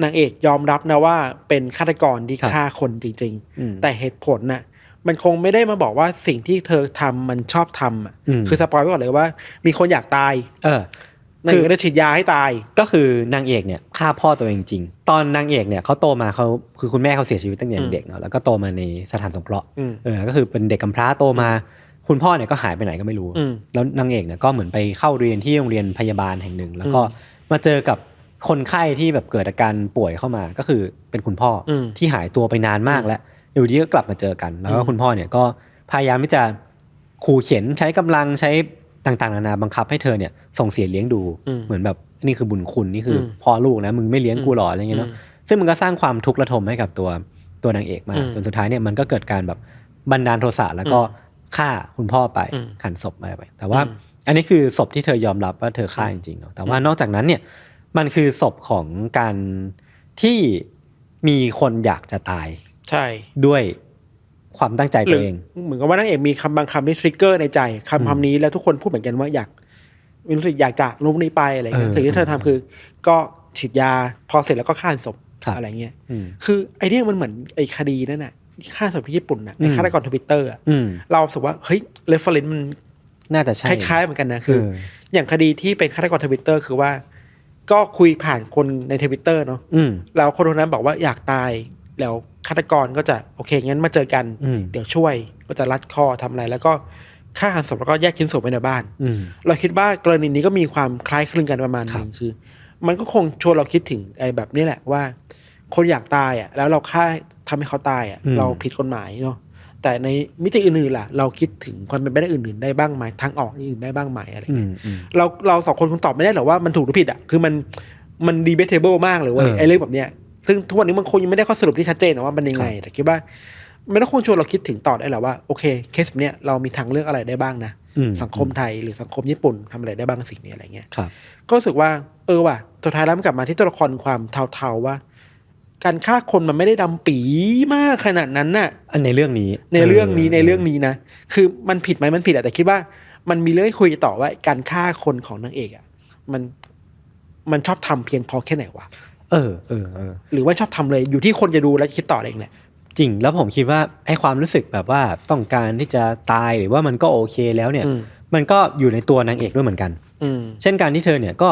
นางเอกยอมรับนะว่าเป็นฆาตกรที่ครับฆ่าคนจริงอืมๆแต่เหตุผลน่ะ มันคงไม่ได้มาบอกว่าสิ่งที่เธอทำมันชอบทำอะอืมคือสปอยไว้ก่อนเลยว่า มีคนอยากตาย เออนางคืเออกก็ได้ฉีดยาให้ตาย ก็คือนางเอกเนี่ยฆ่าพ่อตัวเองจริง ตอนนางเอกเนี่ยเขาโตมาเขาคือคุณแม่เขาเสียชีวิตตั้งแต่อืมเด็กเนาะแล้วก็โตมาในสถานสงเคราะห์อืมเออก็คือเป็นเด็กกำพร้าโตมา คุณพ่อเนี่ยก็หายไปไหนก็ไม่รู้อืมแล้วนางเอกเนี่ยก็เหมือนไปเข้าเรียนที่โรงเรียนพยาบาลแห่งหนึ่ง แล้วก็มาเจอกับคนไข้ที่แบบเกิดอาการป่วยเข้ามา ก็คือเป็นคุณพ่ออมที่หายตัวไปนานมากแล้ว อยู่ดีก็กลับมาเจอกัน แล้วก็อืมคุณพ่อเนี่ยก็พยายามที่จะขู่เข็นใช้กำลังใช้ต่างๆนานาบังคับให้เธอเนี่ยส่งเสียเลี้ยงดูอืมเหมือนแบบนี่คือบุญคุณนี่คืออมพ่อลูกนะมึงไม่เลี้ยงกูหรออะไรเงี้ยเนาะอืมซึ่งมันก็สร้างความทุกข์ระทมให้กับตัวตัวนางเอกมาอืมจนสุดท้ายเนี่ยมันก็เกิดการแบบบันดาลโทสะแล้วก็ฆ่าคุณพ่อไปอืมหั่นศพไปไป แต่ว่าอืมอันนี้คือศพที่เธอยอมรับว่าเธอฆ่าจริงๆเนอะแต่ว่านอกจากนั้นเนี่ยมันคือศพของการที่มีคนอยากจะตาย ใช่ด้วยความตั้งใจหรืตัวเองเหมือนกับว่านางเอกมีคำบางคำที่ทริกเกอร์ในใจคำคำนี้แล้วทุกคนพูดเหมือนกันว่าอยากรู้สึกอยากจากลุกนี้ไปอะไรเงี้ยเออสิ่งที่เธอทำคือ ก็ฉีดยาพอเสร็จแล้วก็ฆ่าศพครับอะไรเงี้ยอืมคือไอเนี้ยมันเหมือนไอคดีนั่นน่ะฆ่าศพที่ญี่ปุ่นน่ะไออืมฆาตกรทวิตเตอร์อะอืมเรารู้สึกว่าเฮ้ยเรฟเฟรนซ์มันน่าจะใช่คล้ายๆเหมือนกันนะคือเอออย่างคดีที่เป็นฆาตกรทวิตเตอร์คือว่า ก็คุยผ่านคนในทวิตเตอร์เนาะอืมแล้วคนคนนั้นบอกว่าอยากตายแล้ว ฆาตกรก็จะโอเคงั้นมาเจอกันอืมเดี๋ยวช่วยก็จะรัดคอทำอะไร แล้วก็ฆ่าหันศพแล้วก็แยกชิ้นส่วนไว้ในบ้านอืมเราคิดว่ากรณีนี้ก็มีความคล้ายคลึงกันประมาณหนึงคือ มันก็คงชวนเราคิดถึงไอ้แบบนี้แหละว่า คนอยากตายอะ แล้วเราฆ่าทำให้เขาตายอะอืมเราผิดกฎหมายเนาะแต่ในมิติอื่นๆล่ะ เราคิดถึงความเป็นไปได้อื่นๆได้บ้างไหมทางออกอื่นได้บ้างไหมอะไรอืเงี้มยอืมเราเราสองคนคงตอบไม่ได้หรอกว่ามันถูกหรือผิดอะคือมันมันดีเบตเทเบิลมากเลยเว้ยเออไอ้เรื่องแบบเนี้ย ซึ่งทุกวันนี้มันคงยังไม่ได้ข้อสรุปที่ชัดเจนนะว่ามันยังไง แต่คิดว่ามันก็คงชวนเราคิดถึงต่อได้แหละว่าโอเคเคสแบบเนี้ยเรามีทางเลือกอะไรได้บ้างนะอืมสังคมไทยหรือสังคมญี่ปุ่นทำอะไรได้บ้างกับสิ่งนี้อะไรเงี้ยครับก็รู้สึกว่าเออว่ะสุดท้ายแล้วมันกลับมาที่ตัวละครความเทาๆว่า การฆ่าคนมันไม่ได้ดำปีมากขนาดนั้นน่ะอันในเรื่องนี้ในเรื่องนี้ในเรื่องนี้นะคือมันผิดไหมมันผิดอะแต่คิดว่า มันมีเรื่องให้คุยต่อว่าการฆ่าคนของนางเอกอะมันมันชอบทำเพียงพอแค่ไหนวะ เออเออเออหรือว่าชอบทำเลยอยู่ที่คนจะดูและคิดต่อเองแหละจริงแล้วผมคิดว่าไอ้ความรู้สึกแบบว่าต้องการที่จะตายหรือว่ามันก็โอเคแล้วเนี่ยอืมมันก็อยู่ในตัวนางเอกด้วยเหมือนกันอืมเช่นการที่เธอเนี่ยก็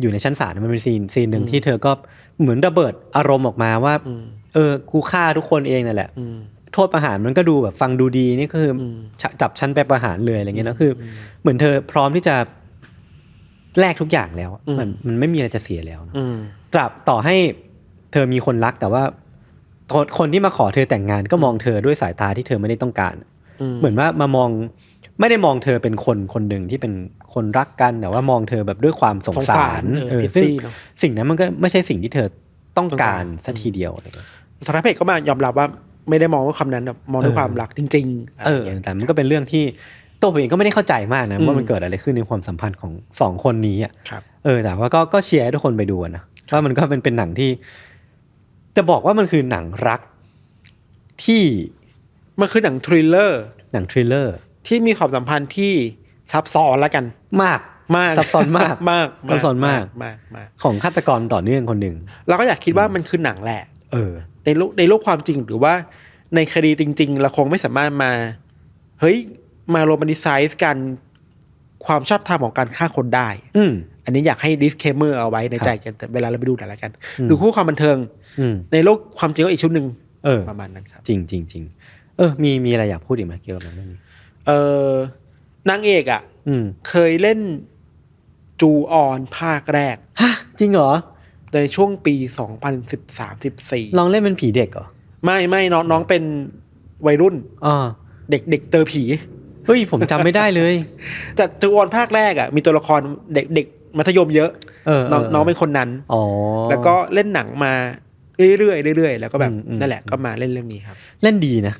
อยู่ในชั้นศาลมันเป็นซีนซีนหนึ่งอืมที่เธอก็เหมือนระเบิดอารมณ์ออกมาว่าอืมเออกูฆ่าทุกคนเองนั่นแหละอืมโทษประหารมันก็ดูแบบฟังดูดีนี่ก็คืออมจะจับชั้นไปประหารเลยอะไรเงี้ยนะคืออเหมือนเธอพร้อมที่จะแลกทุกอย่างแล้วอืมมันมันไม่มีอะไรจะเสียแล้วนะอืม ตราบต่อให้เธอมีคนรักแต่ว่าคนคนที่มาขอเธอแต่งงานก็มองเธอด้วยสายตาที่เธอไม่ได้ต้องการ เหมือนว่ามามองไม่ได้มองเธอเป็นคนคนหนึ่งที่เป็นคนรักกันแต่ว่ามองเธอแบบด้วยความสงสงสาสารรเอเอออซึ่ง pity เนอะสิ่งนั้นมันก็ไม่ใช่สิ่งที่เธอต้องต้องกาการรสัทีเดียวอะไรเงี้ยสารเพศก็มายอมรับว่าไม่ได้มองว่าคำนั้นแบบมองด้วยเออความรักจริงๆอะไรเออเงี้ยแต่มันก็เป็นเรื่องที่ตัวผมเองก็ไม่ได้เข้าใจมากนะอืมว่ามันเกิดอะไรขึ้นในความสัมพันธ์ของสองคนนี้อะครับเออแต่ว่าก็ก็เชียร์ให้ทุกคนไปดูอะนะ ว่ามันก็เป็นเป็นหนังที่ จะบอกว่ามันคือหนังรักที่มันคือหนังทริลเลอร์หนังทริลเลอร์ที่มีความสัมพันธ์ที่ซับซ้อนแล้วกัน มากมากซับซ้อนมากมากซับซ้อนมากมากมากของฆาตกรต่อเนื่องคนหนึ่งเราก็อยากคิดว่ามันคือหนังแหละ เออ ในโลกในโลกความจริงหรือว่าในคดีจริง ๆ เราคงไม่สามารถมา เฮ้ยมาโรแมนติไซส์กันความชอบธรรมของการฆ่าคนได้ อืม อันนี้อยากให้ disclaimer เอาไว้ในครับใจกันแต่เวลาเราไปดูหนังแล้วกันอืมดูคู่ความบันเทิงอืมในโลกความจริงก็อีกชุดหนึ่งเออประมาณนั้นครับ จริงจริงจริงเออ มีมีอะไรอยากพูดอีกไหมเกี่ยวกับเรื่องนี้เออนางเอกอะอืมเคยเล่นจูออนภาคแรกฮะจริงเหรอ ในช่วงปี2013-14ลองเล่นเป็นผีเด็กเหรอ ไม่ไม่น้องน้องเป็นวัยรุ่นอ๋อเด็กเด็กเจอผี เฮ้ย ผมจำไม่ได้เลย แต่จูออนภาคแรกอะมีตัวละครเด็กเด็ก มัธยมเยอะเออน้องเออน้องเป็นคนนั้นอ๋อแล้วก็เล่นหนังมาเรื่อยๆเรื่อยๆแล้วก็แบบอืมอืมนั่นแหละก็มาเล่นเรื่องนี้ครับ เล่นดีนะ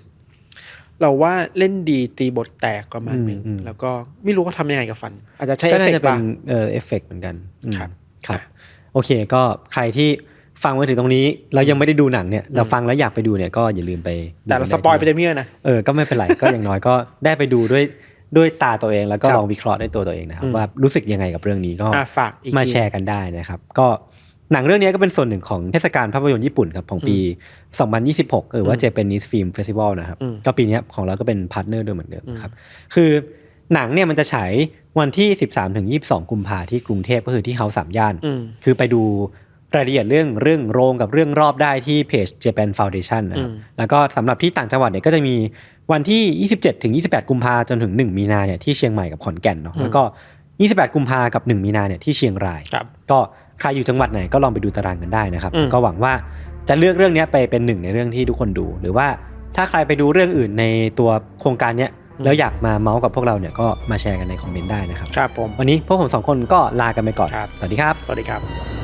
เราว่าเล่นดีตีบทแตกประมาณหนึ่งอืมอืมแล้วก็ไม่รู้ว่าทำยังไงกับฟัน อาจจะใช้ก็เอฟน่าเฟกจะต์เป็นบ้างเออเอฟเฟกต์เหมือนกันอืมครับครับ โอเคก็ใครที่ฟังมาถึงตรงนี้เรายังไม่ได้ดูหนังเนี่ยเราฟังแล้วอยากไปดูเนี่ยก็อย่าลืมไปดูแต่เรากันสด้ปอยไปด้วยเต็มที่นะเออก็ไม่เป็นไรก็อย่างน้อยก็ได้ไปดูด้วย ด้วยตาตัวเองแล้วก็ครับลองวิเคราะห์ด้วยตัวตัวเองนะครับอืมว่ารู้สึกยังไงกับเรื่องนี้ก็อะฝากอีกมาทีแชร์กันได้นะครับ ก็หนังเรื่องนี้ก็เป็นส่วนหนึ่งของเทศกาลภาพยนตร์ญี่ปุ่นครับของปี 2026 หรือว่า Japanese Film Festival นะครับอืมก็ปีเนี้ยของเราก็เป็นพาร์ทเนอร์ด้วยเหมือนเดิมครับ คือหนังเนี่ยมันจะฉายวันที่ 13ถึง22 กุมภาที่กรุงเทพก็คือที่เฮาสามย่านอืมคือไปดูรายละเอียดเรื่องเรื่องโรงกับเรื่องรอบได้ที่เพจ Japan Foundation นะครับอืมแล้วก็สำหรับที่ต่างจังหวัดเนี่ยก็จะมี วันที่ 27ถึง28 กุมภาจนถึง 1 มีนาเนี่ยที่เชียงใหม่กับขอนแก่นเนาะแล้วก็ 28 กุมภากับ 1 มีนาเนี่ยที่เชียงรายครับก็ใครอยู่จังหวัดไหนก็ลองไปดูตารางกันได้นะครับอืมก็หวังว่าจะเลือกเรื่องเนี้ยไปเป็นหนึ่งในเรื่องที่ทุกคนดู หรือว่าถ้าใครไปดูเรื่องอื่นในตัวโครงการเนี้ยแล้วอยากมาเมาส์กับพวกเราเนี่ยก็มาแชร์กันในคอมเมนต์ได้นะครับ ครับผม วันนี้พวกผมสองคนก็ลากันไปก่อนครับสวัสดีครับ สวัสดีครับ